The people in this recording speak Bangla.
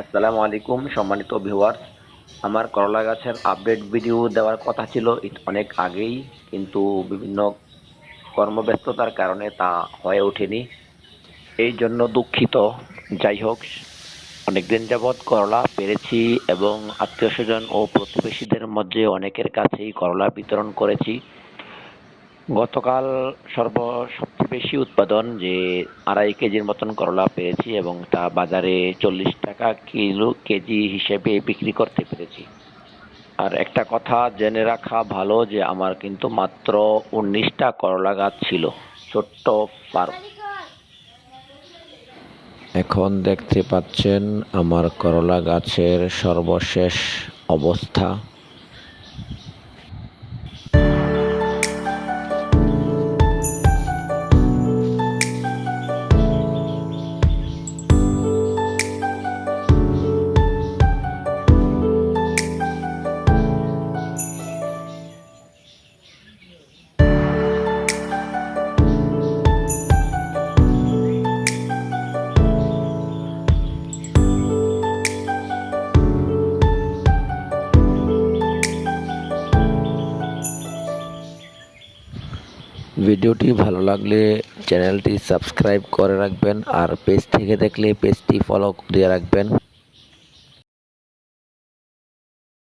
আসসালামু আলাইকুম, সম্মানিত ভিউয়ার্স আমার করলা গাছের আপডেট ভিডিও দেওয়ার কথা ছিল অনেক আগেই, কিন্তু বিভিন্ন কর্মব্যস্ততার কারণে তা হয়ে ওঠেনি। এই জন্য দুঃখিত। যাই হোক, অনেকদিন যাবৎ করলা পেরেছি এবং আত্মীয় স্বজন ও প্রতিবেশীদের মধ্যে অনেকের কাছেই করলা বিতরণ করেছি। গতকাল সর্ব সবচেয়ে বেশি উৎপাদন যে আড়াই কেজির মতন করলা পেয়েছি এবং তা বাজারে চল্লিশ টাকা কিলো কেজি হিসেবে বিক্রি করতে পেরেছি। আর একটা কথা জেনে রাখা ভালো যে আমার কিন্তু মাত্র উনিশটা করলা গাছ ছিল, ছোট্ট ফার্ম। এখন দেখতে পাচ্ছেন আমার করলা গাছের সর্বশেষ অবস্থা। ভিডিওটি ভালো লাগলে চ্যানেলটি সাবস্ক্রাইব করে রাখবেন আর পেজ থেকে দেখলে পেজটি ফলো দিয়ে রাখবেন